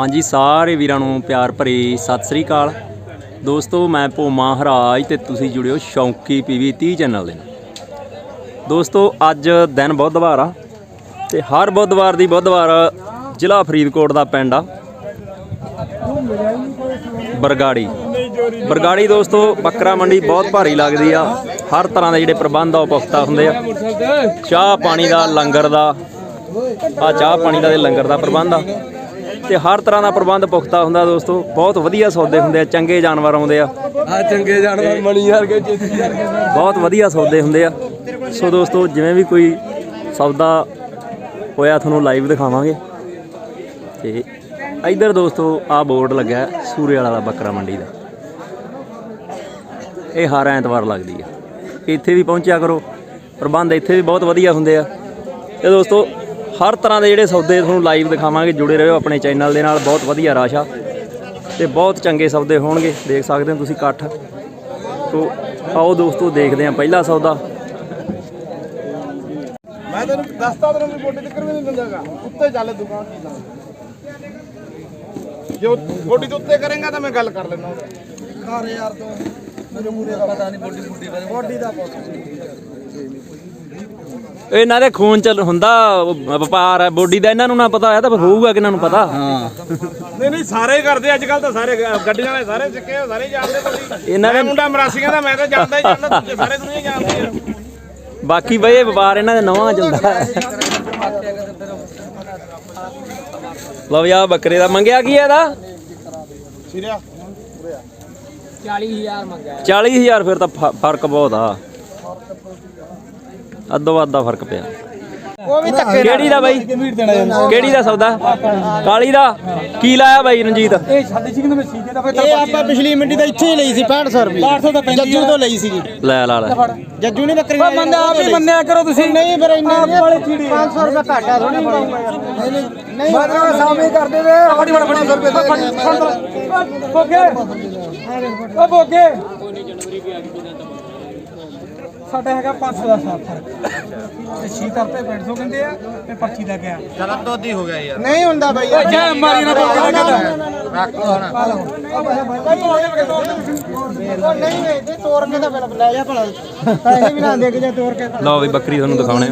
ਹਾਂਜੀ, ਸਾਰੇ ਵੀਰਾਂ ਨੂੰ ਪਿਆਰ ਭਰੀ ਸਤਿ ਸ੍ਰੀ ਅਕਾਲ। ਦੋਸਤੋ, ਮੈਂ ਭੋਮਾ ਹਰਾਜ ਤੇ ਤੁਸੀਂ ਜੁੜਿਓ ਸ਼ੌਂਕੀ ਪੀਵੀ 30 ਚੈਨਲ ਦੇ ਨਾਲ। ਦੋਸਤੋ, ਅੱਜ ਦਿਨ ਬੁੱਧਵਾਰ ਆ ਤੇ ਹਰ ਬੁੱਧਵਾਰ ਦੀ ਬੁੱਧਵਾਰ ਜ਼ਿਲ੍ਹਾ ਫਰੀਦਕੋਟ ਦਾ ਪਿੰਡ ਆ। ਬਰਗਾੜੀ। ਬਰਗਾੜੀ ਦੋਸਤੋ, ਬੱਕਰਾ ਮੰਡੀ ਬਹੁਤ ਭਾਰੀ ਲੱਗਦੀ ਆ। ਹਰ ਤਰ੍ਹਾਂ ਦੇ ਜਿਹੜੇ ਪ੍ਰਬੰਧ ਆ, ਉਹ ਪੁਖਤਾ ਹੁੰਦੇ ਆ। ਚਾਹ ਪਾਣੀ ਦਾ, ਲੰਗਰ ਦਾ। ਆ ਚਾਹ ਪਾਣੀ ਦਾ ਤੇ ਲੰਗਰ ਦਾ ਪ੍ਰਬੰਧ ਆ। ਤੇ ਹਰ ਤਰ੍ਹਾਂ ਦਾ ਪ੍ਰਬੰਧ ਪੁਖਤਾ ਹੁੰਦਾ ਦੋਸਤੋ। ਬਹੁਤ ਵਧੀਆ ਸੌਦੇ ਹੁੰਦੇ ਆ ਚੰਗੇ ਜਾਨਵਰ ਆਉਂਦੇ ਆ। ਆ ਚੰਗੇ ਜਾਨਵਰ ਮਣੀ ਯਾਰ ਕੇ ਚੇਤੀ ਯਾਰ ਕੇ ਬਹੁਤ ਵਧੀਆ ਸੌਦੇ ਹੁੰਦੇ ਆ। ਸੋ ਦੋਸਤੋ ਜਿਵੇਂ ਵੀ ਕੋਈ ਸੌਦਾ ਹੋਇਆ ਤੁਹਾਨੂੰ ਲਾਈਵ ਦਿਖਾਵਾਂਗੇ। ਤੇ ਇੱਧਰ ਦੋਸਤੋ ਆ ਬੋਰਡ ਲੱਗਾ ਸੂਰੇ ਵਾਲਾ ਦਾ ਬੱਕਰਾ ਮੰਡੀ ਦਾ। ਇਹ ਹਰ ਐਤਵਾਰ ਲੱਗਦੀ ਆ। ਇੱਥੇ ਵੀ ਪਹੁੰਚਿਆ ਕਰੋ। ਪ੍ਰਬੰਧ ਇੱਥੇ ਵੀ ਬਹੁਤ ਵਧੀਆ ਹੁੰਦੇ ਆ। ਤੇ ਦੋਸਤੋ ਹਰ ਤਰ੍ਹਾਂ ਦੇ ਜਿਹੜੇ ਸੌਦੇ ਤੁਹਾਨੂੰ ਲਾਈਵ ਦਿਖਾਵਾਂਗੇ ਜੁੜੇ ਰਹੋ ਆਪਣੇ ਚੈਨਲ ਦੇ ਨਾਲ। ਬਹੁਤ ਵਧੀਆ ਰਸ਼ ਆ ਤੇ ਬਹੁਤ ਚੰਗੇ ਸੌਦੇ ਹੋਣਗੇ ਦੇਖ ਸਕਦੇ ਹੋ ਤੁਸੀਂ ਇਕੱਠ। ਤੋ ਆਓ ਦੋਸਤੋ ਦੇਖਦੇ ਹਾਂ ਪਹਿਲਾ ਸੌਦਾ। ਮੈਂ ਤੈਨੂੰ ਦੱਸਤਾ ਤੈਨੂੰ ਵੀ ਗੋਡੀ ਚੱਕਰ ਵੀ ਨਹੀਂ ਦਿੰਦਾਗਾ ਉੱਤੇ ਚੱਲ ਦੁਕਾਨ ਦੀ ਜੇ ਗੋਡੀ ਦੇ ਉੱਤੇ ਕਰੇਗਾ ਤਾਂ ਮੈਂ ਗੱਲ ਕਰ ਲੈਣਾ ਘਰ ਯਾਰ ਤੂੰ ਮੇਰੇ ਮੂਰੇ ਦਾ ਪਤਾ ਨਹੀਂ ਗੋਡੀ ਗੋਡੀ ਬਾਰੇ। ਗੋਡੀ ਦਾ ਇਹਨਾਂ ਦੇ ਖੂਨ ਚ ਹੁੰਦਾ ਵਪਾਰ ਹੈ ਬੋਡੀ ਦਾ ਇਹਨਾਂ ਨੂੰ ਨਾ ਪਤਾ ਹੋਇਆ ਤਾਂ ਫਿਰ ਹੋਊਗਾ ਕਿਹਨਾਂ ਨੂੰ ਪਤਾ। ਨਹੀਂ ਨਹੀਂ ਸਾਰੇ ਹੀ ਕਰਦੇ ਅੱਜ ਕੱਲ ਤਾਂ ਸਾਰੇ ਗੱਡੀਆਂ ਵਾਲੇ ਸਾਰੇ ਚੱਕੇ ਹੋਏ, ਸਾਰੇ ਜਾਣਦੇ ਤੁਸੀਂ। ਇਹਨਾਂ ਨੇ ਮੁੰਡਾ ਮਰਾਸੀਆਂ ਦਾ ਮੈਂ ਤਾਂ ਜਾਣਦਾ ਹੀ ਜਾਣਦਾ ਤੁਸੀਂ ਸਾਰੇ ਦੁਨੀਆ ਜਾਣਦੀ। ਆ ਬਾਕੀ ਬਈ ਇਹ ਵਪਾਰ ਇਹਨਾਂ ਦੇ ਨਵਾਂ ਚੱਲਦਾ। ਹੈ ਲਓ ਯਾ ਬੱਕਰੇ ਦਾ ਮੰਗਿਆ ਕੀ ਹੈ ਇਹਦਾ? ਸਿਰਿਆ। 40000 ਫਿਰ ਤਾਂ ਫ਼ਰਕ ਬਹੁਤ ਆ। ਅੱਧੋ ਅੱਧ ਦਾ ਫ਼ਰਕ ਪਿਆ। ਉਹ ਵੀ ਧੱਕੇ ਕਿਹੜੀ ਦਾ ਬਾਈ? ਕਿਹੜੀ ਦਾ ਸੌਦਾ? ਕਾਲੀ ਦਾ? ਕੀ ਲਾਇਆ ਬਾਈ ਰਣਜੀਤ? ਇਹ ਸਾਡੇ ਸਿੰਘ ਨੇ ਸੀਕੇ ਦਾ ਇਹ ਆਪਾਂ ਪਿਛਲੀ ਮੰਡੀ ਤਾਂ ਇੱਥੇ ਹੀ ਲਈ ਸੀ 6500 ਰੁਪਏ। 800 ਤਾਂ ਪੈਂਦੀ ਜੱਜੂ ਤੋਂ ਲਈ ਸੀਗੀ ਲੈ ਲਾ ਲੈ। ਜੱਜੂ ਨੇ ਬੱਕਰੀਆਂ ਮੰਨਿਆ ਆਪ ਹੀ ਮੰਨਿਆ ਕਰੋ ਤੁਸੀਂ। ਨਹੀਂ ਫਿਰ ਇੰਨੇ ਵਾਲੇ ਚੀੜੀ 500 ਰੁਪਏ ਘਾਟਾ ਥੋੜੀ ਨਹੀਂ ਨਹੀਂ ਬਾਦਰਾ ਸਾਹਮਣੇ ਕਰਦੇ ਵੇ ਫੜੀ। ਫੜ 500 ਰੁਪਏ ਬੋਗੇ ਓ ਬੋਗੇ ਸਾਡਾ ਹੈਗਾ 500 ਦਾ ਸਾਫ਼ ਫ਼ਰਕ। ਤੇ ਸ਼ੀਤਲ ਤੇ 500 ਕਹਿੰਦੇ ਆ ਤੇ ਪਰਚੀ ਦਾ ਗਿਆ ਚਲਾ ਦੋਦੀ ਹੋ ਗਿਆ ਯਾਰ ਨਹੀਂ ਹੁੰਦਾ ਬਾਈ ਓ ਜਾ ਮਾਰੀ ਨਾ ਬੋਗੇ ਦਾ ਕਹਿੰਦਾ ਰੱਖ ਲੋ ਹੁਣ। ਨਹੀਂ ਨਹੀਂ ਤੇ ਤੋੜ ਕੇ ਤਾਂ ਫਿਰ ਲੈ ਜਾ ਭਲਾ। ਪੈਸੇ ਵੀ ਨਾ ਦੇ ਕੇ ਜੇ ਤੋੜ ਕੇ। ਲਓ ਵੀ ਬੱਕਰੀ ਤੁਹਾਨੂੰ ਦਿਖਾਉਣੇ ਆ।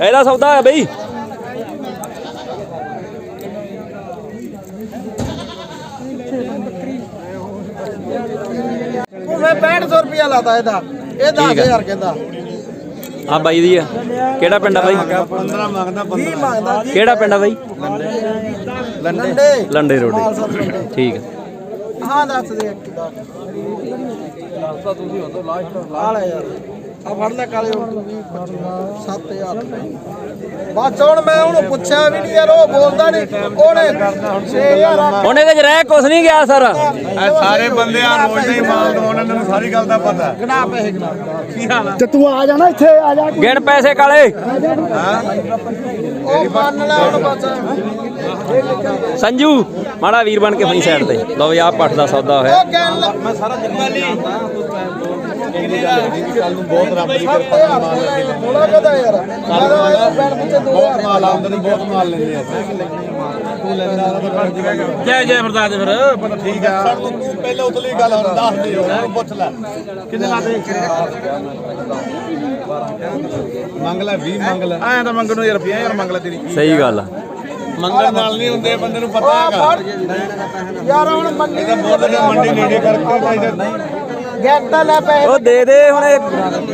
ਇਹਦਾ ਸੌਦਾ ਹੈ ਬਈ। ਉਹ ਮੈਂ 6500 ਰੁਪਿਆ ਲਾਤਾ ਇਹਦਾ। ਇਹ 10000 ਕਹਿੰਦਾ। ਆ ਬਾਈ ਦੀ ਆ। ਕਿਹੜਾ ਪਿੰਡ ਆ ਬਾਈ? 15 ਮੰਗਦਾ 20 ਮੰਗਦਾ ਕਿਹੜਾ ਪਿੰਡ ਆ ਬਾਈ? ਲੰਡੇ। ਲੰਡੇ। ਰੋਡ। ਠੀਕ ਆ। ਹਾਂ ਦੱਸ ਦੇ ਇੱਕ ਦਾ। ਦੱਸਦਾ ਤੁਸੀਂ ਹੁੰਦਾ ਲਾਸਟ ਆ ਲੈ ਯਾਰ। ਆ ਫੜ ਲੈ ਕਾਲੇ ਹੁਣ ਤੂੰ 7000 ਬਸ ਹੁਣ ਮੈਂ ਉਹਨੂੰ ਪੁੱਛਿਆ ਵੀ ਨਹੀਂ ਯਾਰ ਉਹ ਬੋਲਦਾ ਨਹੀਂ। ਉਹਨੇ 6000 ਹੁਣ ਇਹਦੇ ਚ ਰਹਿ ਕੁਛ ਨਹੀਂ ਗਿਆ ਸਰ। ਸਾਰੇ ਬੰਦੇ ਆ ਰੋਜ਼ ਦੇ ਮਾਲ ਨੂੰ ਸਾਰੀ ਗੱਲ ਦਾ ਪਤਾ। ਹੈ। ਗਨਾ ਪੈਸੇ ਗਨਾ ਕੀ ਹਾਲ ਆ? ਤੇ ਤੂੰ ਆ ਜਾਣਾ ਇੱਥੇ ਆ ਜਾ ਗਿਣ ਪੈਸੇ ਕਾਲੇ। ਉਹ ਮੰਨ ਲੈ ਹੁਣ ਬਸ। ਸੰਜੂ ਮਾੜਾ ਵੀਰ ਬਣ ਕੇ ਫਣੀ ਸਾਈਡ ਤੇ। ਲਓ ਯਾ ਪੱਠ ਦਾ ਸੌਦਾ ਹੋਇਆ। ਉਹ ਕਹਿਣ ਲੱਗ ਮੈਂ ਸਾਰਾ ਕੱਲ ਨੂੰ ਬਹੁਤ ਰੱਬ ਦੀ ਕਿਰਪਾ ਨਾਲ ਮਾਲ ਲੱਗੇ ਲੈਂਦੇ ਥੋੜਾ ਕਹਦਾ ਯਾਰ? ਮੈਂ ਤਾਂ ਆਇਆ ਬੈਠ ਪਿੱਛੇ ਦੋ ਬਹੁਤ ਮਾਲ ਆਉਂਦੇ ਨੇ ਬਹੁਤ ਮਾਲ ਲੈਂਦੇ ਆ। ਤੂੰ ਲੈਂਦਾ ਤਾਂ ਫਰਜ਼ ਹੈਗਾ ਜੈ ਜੈ ਫਰਦਾਦ ਫਿਰ। ਪਰ ਠੀਕ ਆ। ਸਰ ਤੂੰ ਤੂੰ ਪਹਿਲਾਂ ਉਤਲੀ ਗੱਲ ਹੁਣ ਦੱਸ ਦੇ ਉਹਨੂੰ ਪੁੱਛ ਲੈ। ਕਿੰਨੇ ਲਾਦੇ ਮੰਗ ਲੈ 20 ਮੰਗ ਲੈ। ਐਂ ਤਾਂ ਮੰਗਣ ਨੂੰ ਯਾਰ 50 ਯਾਰ ਮੰਗ ਲੈ ਤੇਰੀ। ਸਹੀ ਗੱਲ ਆ। ਮੰਗਣ ਨਾਲ ਨਹੀਂ ਹੁੰਦੇ ਬੰਦੇ ਨੂੰ ਪਤਾ ਹੈਗਾ। ਯਾਰ ਹੁਣ ਮੰਡੀ ਨੇ ਮੰਡੀ ਨੇੜੇ ਕਰਕੇ ਚਾਹੀਦਾ ਗੈਟਾ ਲੈ ਪੈਸੇ ਉਹ ਦੇ ਦੇ ਹੁਣ ਇਹ।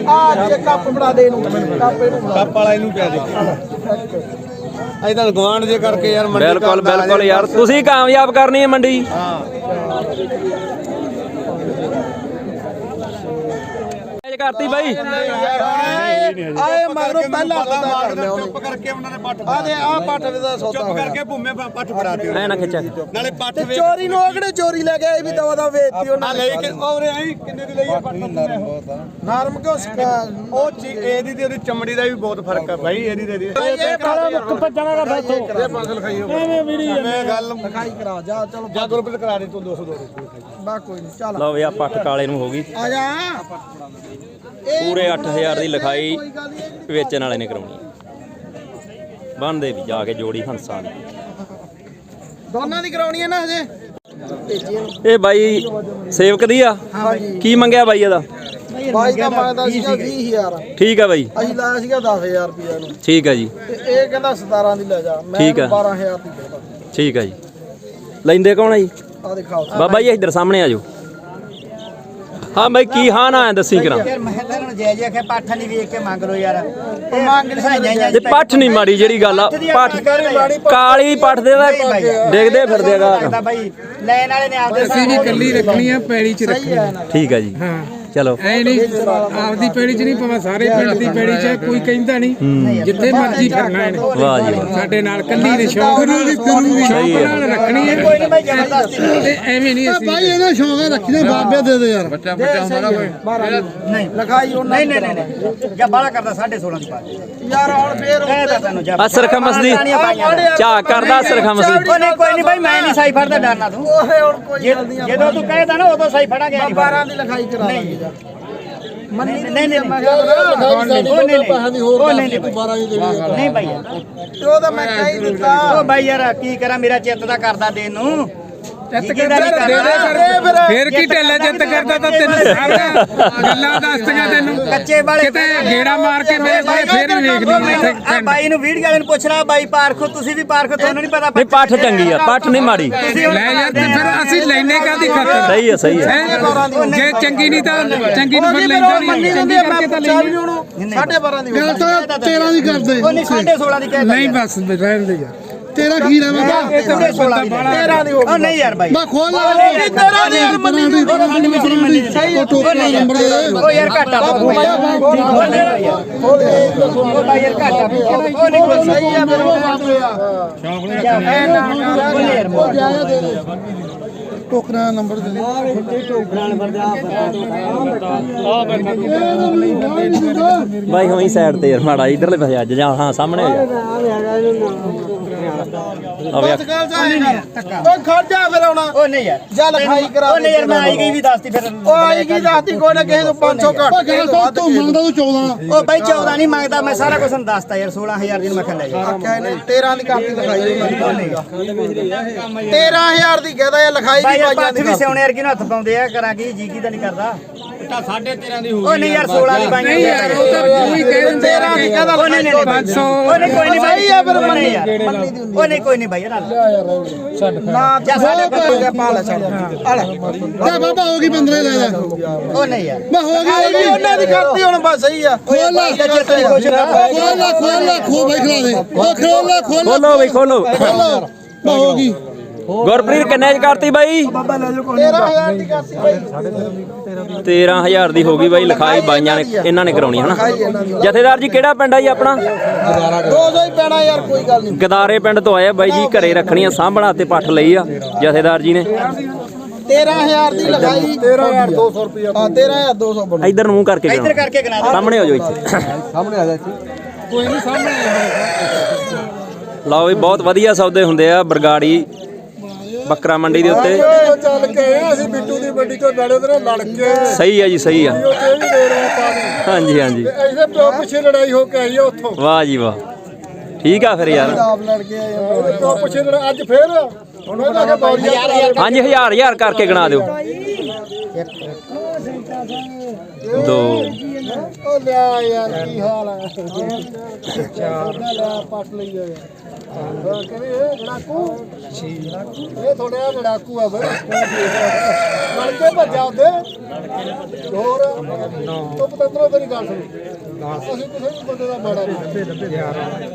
ਆ ਜੇ ਕੱਪ ਬਣਾ ਦੇ ਇਹਨੂੰ ਕੱਪ ਇਹਨੂੰ। ਕੱਪ ਵਾਲਾ ਇਹਨੂੰ ਪਿਆ ਦੇ। ਅਜੇ ਤਾਂ ਗਵਾਂਡ ਜੇ ਕਰਕੇ ਯਾਰ ਮੰਡੀ ਬਿਲਕੁਲ ਬਿਲਕੁਲ ਯਾਰ ਤੁਸੀਂ ਕਾਮਯਾਬ ਕਰਨੀ ਹੈ ਮੰਡੀ। ਹਾਂ। ਕਰਤੀ ਬਾਈ। ਆਏ ਮਗਰੋਂ ਪਹਿਲਾਂ ਪਤਾ ਪਤਾ ਕਰ ਮਾਰ ਲਿਆ ਚੁੱਪ ਕਰਕੇ ਉਹਨਾਂ ਨੇ ਪੱਠ ਆ ਦੇ ਆ ਪੱਠ ਦਾ ਸੌਦਾ ਚੁੱਪ ਕਰਕੇ ਭੂਮੇ ਪੱਠ ਫੜਾ ਦਿਓ। ਐ ਨਾ ਖਿੱਚਾ ਨਾਲੇ ਪੱਠ ਵੇਚ ਚੋਰੀ ਨੂੰ ਅਗੜੇ ਚੋਰੀ ਲੈ ਗਏ ਇਹ ਵੀ ਦਵਾ ਦਾ ਵੇਚਤੀ ਆ ਉਹਨਾਂ ਲੈ ਕੇ ਔਰੇ ਆਈ ਕਿੰਨੇ ਦੀ ਲਈ ਆ ਪੱਠ ਨਰਮ ਕਿਉਂ ਸਕਾ ਉਹ ਚੀ ਇਹਦੀ ਤੇ ਉਹਦੀ ਚਮੜੀ ਦਾ ਵੀ ਬਹੁਤ ਫ਼ਰਕ ਆ ਭਾਈ ਇਹਦੀ ਤੇ ਇਹਦੀ ਇਹ ਕਾਲਾ ਮੁੱਕ ਭੱਜਣਾ ਦਾ ਦੱਸੋ ਇਹ ਪਾਗਲ ਖਾਈ ਐਵੇਂ ਵੀਰੀ ਮੈਂ ਗੱਲ ਲਿਖਾਈ ਕਰਾ ਜਾ ਚਲੋ। ਜਾ ਗੁਰਪ੍ਰੀਤ ਕਰਾ ਦੇ ਤੂੰ 200 200 ਬਾ ਕੋਈ ਨਹੀਂ ਚੱਲ। ਲਓ ਵੀ ਆ ਪੱਠ ਕਾਲੇ ਨੂੰ ਹੋ ਗਈ। ਆ ਜਾ। ਪੂਰੇ 8000 ਦੀ ਲਿਖਾਈ ਵੇਚਣ ਵਾਲੇ ਨੇ ਕਰਾਉਣੀ ਬੰਦੇ ਵੀ ਜਾ ਕੇ ਜੋੜੀ ਹੰਸਾਂ ਦੀ। ਦੋਨਾਂ ਦੀ ਕਰਾਉਣੀ ਹੈ ਨਾ ਹਜੇ? ਇਹ ਬਾਈ ਸੇਵਕ ਦੀ ਆ? ਹਾਂਜੀ ਕੀ ਮੰਗਿਆ ਬਾਈ ਇਹਦਾ? ਬਾਈ ਦਾ ਮੰਗਦਾ ਸੀਗਾ 20000 ਠੀਕ ਆ ਬਾਈ। ਅਸੀਂ ਲਾਇਆ ਸੀਗਾ 10000 ਰੁਪਏ ਨੂੰ। ਠੀਕ ਆ ਜੀ। ਤੇ ਇਹ ਕਹਿੰਦਾ 17 ਦੀ ਲੈ ਜਾ। ਮੈਂ ਠੀਕ ਆ। 12000 ਦੀ। ਠੀਕ ਆ ਜੀ। ਲੈਂਦੇ ਕੌਣ ਆ ਜੀ? ਬਾਬਾ ਜੀ ਇੱਧਰ ਸਾਹਮਣੇ ਆ ਜਾਓ। ਹਾਂ ਬਾਈ ਕੀ ਹਾਂ ਨਾ ਦੱਸੀ ਕਰਾਂ। ਯਾਰ ਮੈਂ ਤਾਂ ਇਹਨਾਂ ਪਾਠਾ ਨਹੀਂ ਵੇਖ ਕੇ ਮੰਗ ਲਓ ਯਾਰ। ਉਹ ਮੰਗ ਨਹੀਂ ਇਹ ਪੱਠ ਨਹੀਂ ਮਾੜੀ ਜਿਹੜੀ ਗੱਲ ਆ ਪੱਠ ਕਾਲੀ ਪੱਠ ਦੇ ਦਾ ਡਿੱਗਦੇ ਫਿਰਦੇ ਆ ਲੱਗਦਾ ਬਾਈ ਲੈਣ ਵਾਲੇ ਨੇ ਆਪਦੇ ਅਸੀਂ ਵੀ ਕੱਲੀ ਰੱਖਣੀ ਆ ਪੈੜੀ 'ਚ ਰੱਖਣੀ। ਠੀਕ ਆ ਜੀ। ਹਾਂ। ਚਲੋ। ਐ ਨਹੀਂ ਆਪਦੀ ਪੈੜੀ 'ਚ ਨਹੀਂ ਭਾਵੇਂ ਸਾਰੇ ਪਿੰਡ ਦੀ ਪੈੜੀ 'ਚ ਕੋਈ ਕਹਿੰਦਾ ਨਹੀਂ। ਜਿੱਥੇ ਮਰਜ਼ੀ ਫਿਰਨਾ ਇਹਨੇ। ਵਾਹ ਜੀ ਵਾਹ। ਸਾਡੇ ਨਾਲ ਕੱਲੀ ਨੇ ਸ਼ੌਂਕ ਨਾਲ ਸਹੀ ਸ਼ੌਂਕ ਹੈ। ਨਾਲ ਰੱਖਣੀ ਹੈ। ਕੋਈ ਨਹੀਂ ਬਾਈ ਜ਼ਬਰਦਸਤੀ ਤੇ ਐਵੇਂ ਨਹੀਂ ਅਸੀਂ ਇਹਦਾ ਸ਼ੌਂਕ ਹੈ ਰੱਖੀ ਦੇ ਬਾਬੇ ਦੇ ਦੇ ਯਾਰ। ਬੱਚਾ ਬੱਚਾ ਹੁੰਦਾ ਕੋਈ। ਨਹੀਂ ਲਿਖਾਈ ਉਹਨਾਂ ਨਹੀਂ ਨਹੀਂ ਨਹੀਂ ਜਾਂ ਬਾਲਾ ਕਰਦਾ 16.5 ਦੀ ਪਾ ਯਾਰ ਹੁਣ ਫੇਰ ਤਾਂ ਤੈਨੂੰ ਜਾ। ਅਸਰ ਖਮਸ ਦੀ ਝਾਕ ਕਰਦਾ ਅਸਰ ਖਮਸ ਦੀ ਕੋਈ ਨਹੀਂ ਕੋਈ ਨਹੀਂ ਬਾਈ ਮੈਂ ਨਹੀਂ ਸਾਈ ਫੜਦਾ ਡਰਨਾ ਤੂੰ। ਓਏ ਹੁਣ ਕੋਈ ਜਦੋਂ ਤੂੰ ਕਹਿਦਾ ਨਾ ਉਦੋਂ ਸਾਈ ਫੜਾਂਗੇ ਨਹੀਂ 12 ਦੀ ਲਿਖਾਈ ਕਰਾ ਲਾਂਗੇ ਯਾਰ ਮੰਨੀ ਨਹੀਂ ਨਹੀਂ ਨਹੀਂ ਮੈਂ ਨਹੀਂ ਨਹੀਂ ਉਹ ਨਹੀਂ ਨਹੀਂ 12 ਦੀ ਨਹੀਂ ਬਾਈ ਯਾਰ। ਤੇ ਉਹ ਤਾਂ ਮੈਂ ਕਹਿ ਦਿੱਤਾ। ਉਹ ਬਾਈ ਯਾਰ ਕੀ ਕਰਾਂ ਮੇਰਾ ਚਿੱਤ ਦਾ ਕਰਦਾ ਦੇਣ ਨੂੰ। ਨਹੀਂ ਕਰਦਾ ਦੇ ਦੇ ਫੇਰ ਕੀ ਢੱਲਾ ਜਿੱਤ ਕਰਦਾ ਤਾਂ ਤੈਨੂੰ ਸਾਰਾ ਗੱਲਾਂ ਦੱਸਦੀਆਂ ਤੈਨੂੰ। ਕੱਚੇ ਵਾਲੇ ਕਿਤੇ ਗੇੜਾ ਮਾਰ ਕੇ ਮੇਰੇ ਕੋਲੇ ਫੇਰ ਹੀ ਵੇਖ ਲਈ ਇੱਥੇ ਆ ਬਾਈ ਨੂੰ ਵੀਡੀਓ ਵਾਲੇ ਨੂੰ ਪੁੱਛਣਾ ਬਾਈ ਪਾਰਖੋ ਤੁਸੀਂ ਵੀ ਪਾਰਖੋ ਤੁਹਾਨੂੰ ਨਹੀਂ ਪਤਾ ਨਹੀਂ ਪੱਠ ਚੰਗੀ ਆ ਪੱਠ ਨਹੀਂ ਮਾੜੀ। ਤੁਸੀਂ ਹੁਣ ਲੈ ਯਾਰ ਤੇ ਫਿਰ ਅਸੀਂ ਲੈਨੇ ਕਾਦੀ ਖਾਤਰ? ਸਹੀ ਆ ਸਹੀ ਆ। ਹੈਂ? ਜੇ ਚੰਗੀ ਨਹੀਂ ਤਾਂ ਚੰਗੀ ਨੂੰ ਫਿਰ ਲੈਂਦਾ ਨਹੀਂ ਚੰਗੀ ਕਰਕੇ ਤਾਂ ਵੀ ਲੈਂਦੇ ਉਹਨੂੰ। 12.5 ਦੀ ਗੱਲ ਤਾਂ 13 ਦੀ ਕਰਦੇ। ਉਹ ਨਹੀਂ 16.5 ਦੀ ਕਹਿ ਨਹੀਂ ਬਸ ਰਹਿਣ ਦੇ ਯਾਰ। ਤੇਰਾ ਖੀਰ ਹੈ? ਬਾਬਾ ਇਹ ਤਾਂ ਫਿਰ ਬੰਦਾ ਬਾਹਲਾ 13 ਦੀ ਹੋ ਉਹ ਨਹੀਂ ਯਾਰ ਬਾਈ। ਮੈਂ ਖੋਲ ਲਾ। ਤੇਰਾ ਦੀ ਯਾਰ ਮੰਨੀ ਨਹੀਂ ਮੰਡੀ ਸਹੀ ਉਹ ਟੋਕਰਾ ਨੰਬਰ ਉਹ ਯਾਰ ਘਾਟਾ ਉਹ ਬਾਈ ਯਾਰ ਘਾਟਾ ਉਹ ਨਹੀਂ ਕੋਈ ਸਹੀ ਆ। ਮੇਰੇ ਟੋਕਰਾ ਨੰਬਰ ਦੇ ਬਾਈ ਹੋਈ ਸਾਈਡ ਤੇ ਯਾਰ ਮਾੜਾ ਇਧਰਲੇ ਪਾਸੇ ਅੱਜ ਜਾ। ਹਾਂ ਸਾਹਮਣੇ ਹੋ ਜਾ। ਆ ਵੇ ਉਹ ਖੜ ਜਾ ਫਿਰ ਆਉਣਾ ਉਹ ਨਹੀਂ ਯਾਰ। ਜਾ ਲਿਖਾਈ ਕਰਾ ਉਹ ਨਹੀਂ ਯਾਰ ਮੈਂ ਆਈ ਗਈ ਵੀ ਦੱਸਤੀ ਫਿਰ। ਉਹ ਆਏਗੀ ਦੱਸਦੀ ਕੋਈ ਨਾ ਕਿਸੇ ਨੂੰ 500 ਘੱਟ। ਤੂੰ ਮੰਗਦਾ ਤੂੰ 14 ਉਹ ਬਾਈ 14 ਨਹੀਂ ਮੰਗਦਾ ਮੈਂ ਸਾਰਾ ਕੁਝ ਦੱਸਤਾ ਯਾਰ 16000 ਦੀ ਨੂੰ ਮੈਂ ਖਾ ਲੈ ਜਾ ਆਖਿਆ ਇਹਨੇ 13 ਦੀ ਕਾਪੀ ਲਿਖਾਈ 13000 ਦੀ ਕਹਦਾ ਇਹ ਲਿਖਾਈ ਬਾਈ ਦੀ ਯਾਰ ਬਾਈਆਂ ਪੱਠ ਦੀ ਵੀ ਸਿਉਣੇ ਯਾਰ ਕਿਨੂੰ ਹੱਥ ਪਾਉਂਦੇ ਆ ਕਰਾਂਗੀ ਜੀ ਕੀ ਤਾਂ ਨਹੀਂ ਕਰਦਾ। ਤਾਂ 13.5 ਦੀ ਹੋ ਉਹ ਨਹੀਂ ਯਾਰ 16 ਦੀ ਬਾਈਆਂ ਨਹੀਂ ਯਾਰ। ਉਹ ਤਾਂ ਕੋਈ ਕਹਿ ਦਿੰਦੇ 13 ਦੀ ਕਹਦਾ ਉਹ ਨਹੀਂ ਨਹੀਂ 500 ਉਹ ਨਹੀਂ ਕੋਈ ਨਹੀਂ ਬਾਈ ਸਹੀ ਆ ਫਿਰ ਉਹ ਨਹੀਂ ਮੰਨੀ ਯਾਰ। ਮੰਨੀ ਦੀ ਹੁੰਦੀ ਉਹ ਨਹੀਂ ਕੋਈ ਨਹੀਂ ਬਾਈ ਯਾਰ ਨਾ ਜਾ ਸਾਡੇ ਕੋਲ ਜਾ ਪਾ ਲੈ ਛੱਡ ਆ ਲੈ। ਤੇ ਬਾਬਾ ਹੋ ਗਈ 15 ਲੈ ਜਾ ਉਹ ਨਹੀਂ ਯਾਰ। ਮੈਂ ਹੋ ਗਈ ਹੋ ਗਈ। ਉਹਨਾਂ ਦੀ ਕਰਤੀ ਹੁਣ ਬਸ ਸਹੀ ਆ। ਖੋਲ ਲਾ। ਚਿੱਤ ਨਹੀਂ ਖੁਸ਼ ਹੁੰਦਾ ਖੋਲ ਲਾ ਖੋਲ ਲਾ ਖੋ ਬਈ ਖਲਾ ਦੇ ਉਹ ਖੋਲ ਲਾ ਖੋਲ ਖੋਲੋ ਬਈ ਖੋਲੋ। ਮੈਂ ਹੋ ਗਈ। ਗੁਰਪ੍ਰੀਤ ਕਿੰਨੇ ਚ ਕਰਤੀ ਬਾਈ? 13000 ਦੀ ਕਰਤੀ ਬਾਈ। 13000 ਦੀ ਹੋ ਗਈ ਬਾਈ ਲਿਖਾਈ ਬਾਈਆਂ ਨੇ ਇਹਨਾਂ ਨੇ ਕਰਾਉਣੀ ਹਨਾ ਜਥੇਦਾਰ ਜੀ ਕਿਹੜਾ ਪਿੰਡ ਆ ਜੀ ਆਪਣਾ? 200 ਹੀ ਪੈਣਾ ਯਾਰ ਕੋਈ ਗੱਲ ਨਹੀਂ। ਗਦਾਰੇ ਪਿੰਡ ਤੋਂ ਆਏ ਬਾਈ ਜੀ ਘਰੇ ਰੱਖਣੀਆਂ ਸਾਂਭਣਾ ਤੇ ਪੱਠ ਲਈ ਆ ਜਥੇਦਾਰ ਜੀ ਨੇ। 13000 ਦੀ ਲਿਖਾਈ 13200 ਰੁਪਏ ਹਾਂ 13200 ਬਣ। ਇੱਧਰ ਨੂੰ ਮੂੰਹ ਕਰਕੇ ਇੱਧਰ ਕਰਾਉਣਾ। ਕਰਕੇ ਗਨਾ ਦੇ ਸਾਹਮਣੇ ਹੋ ਜਾਓ ਇੱਥੇ। ਸਾਹਮਣੇ ਆ ਜਾ ਇੱਥੇ। ਕੋਈ ਨਹੀਂ ਸਾਹਮਣੇ ਲਓ ਵੀ ਬਹੁਤ ਵਧੀਆ ਸੌਦੇ ਹੁੰਦੇ ਆ ਬਰਗਾੜੀ ਬੱਕਰਾ ਮੰਡੀ ਦੇ ਉੱਤੇ। ਚੱਲ ਕੇ ਅਸੀਂ ਬਿੱਟੂ ਦੀ ਮੰਡੀ ਤੋਂ ਲੜੇ ਤੇ ਲੜ ਕੇ। ਸਹੀ ਆ ਜੀ ਸਹੀ ਆ। ਉਹ ਤੇ ਵੀ ਦੇ ਰਹੇ ਪਾਣੀ? ਹਾਂਜੀ ਹਾਂਜੀ। ਐਸੇ ਪਿਓ ਪਿੱਛੇ ਲੜਾਈ ਹੋ ਕੇ ਆਈ ਆ ਉੱਥੋਂ। ਵਾਹ ਜੀ ਵਾਹ। ਠੀਕ ਆ ਫਿਰ ਯਾਰ। ਆਪ ਲੜ ਕੇ ਆਏ ਆ ਪਿਓ ਪਿੱਛੇ। ਲੜਾ ਅੱਜ ਫੇਰ? ਹੁਣ ਉਹ ਜਾ ਕੇ ਬੌਰੀਆ ਹਾਂਜੀ ਹਜ਼ਾਰ ਹਜ਼ਾਰ ਕਰਕੇ ਗਣਾ ਦਿਓ। ਦੋ। ਉਹ ਲਿਆ ਯਾਰ ਕੀ ਹਾਲ ਹੈ ਚਾਰ ਲਿਆ ਪੱਟ ਲਈ ਆ ਯਾਰ। ਕਹਿੰਦੇ ਇਹ ਲੜਾਕੂ ਇਹ ਥੋੜਾ ਜਿਹਾ ਲੜਾਕੂ ਆ ਬਈ। ਲੜ ਕੇ ਭੱਜਾ ਉਹਦੇ ਹੋਰ ਉਹ ਪਤੰਦਰੋ ਤੇਰੀ ਗੱਲ ਸੁਣ। ਅਸੀਂ ਕਿਸੇ ਵੀ ਬੰਦੇ ਦਾ ਮਾੜਾ ਨਹੀਂ।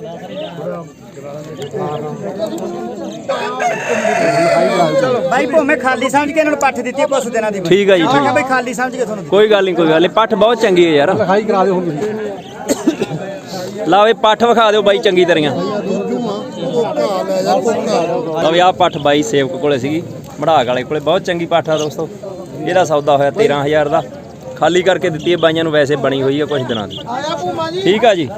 ਬਾਈ ਭੋਵੇਂ ਖਾਲੀ ਸਮਝ ਕੇ ਇਹਨਾਂ ਨੂੰ ਪੱਠ ਦਿੱਤੀ ਕੁਛ ਦਿਨਾਂ ਦੀ ਠੀਕ ਆ ਜੀ, ਮੈਂ ਠੀਕ ਕਿਹਾ ਆ। ਬਾਈ ਖਾਲੀ ਸਮਝ ਕੇ ਤੁਹਾਨੂੰ ਕੋਈ ਗੱਲ ਨਹੀਂ ਕੋਈ ਗੱਲ ਨਹੀਂ। ਪੱਠ ਬਹੁਤ ਚੰਗੀ ਹੈ ਯਾਰ। ਲਿਖਾਈ ਕਰਾ ਦਿਓ ਹੁਣ ਲਓ ਇਹ ਪੱਠ ਵਿਖਾ ਦਿਓ ਬਾਈ ਚੰਗੀ ਕੋਕਾ ਲਓ ਵੀ ਆਹ ਪੱਠ ਬਾਈ ਸੇਵਕ ਕੋਲੇ ਸੀਗੀ ਮੜਾਕ ਵਾਲੇ ਕੋਲੇ ਬਹੁਤ ਚੰਗੀ ਪੱਠ ਆ ਦੋਸਤੋ। ਇਹਦਾ ਸੌਦਾ ਹੋਇਆ 13000 ਦਾ। ਖਾਲੀ ਕਰਕੇ ਦਿੱਤੀ ਹੈ ਬਾਈਆਂ ਨੂੰ ਵੈਸੇ ਬਣੀ ਹੋਈ ਹੈ ਕੁਝ ਦਿਨਾਂ ਦੀ। ਆਇਆ ਭੂਮਾ ਜੀ। ਠੀਕ ਆ ਜੀ।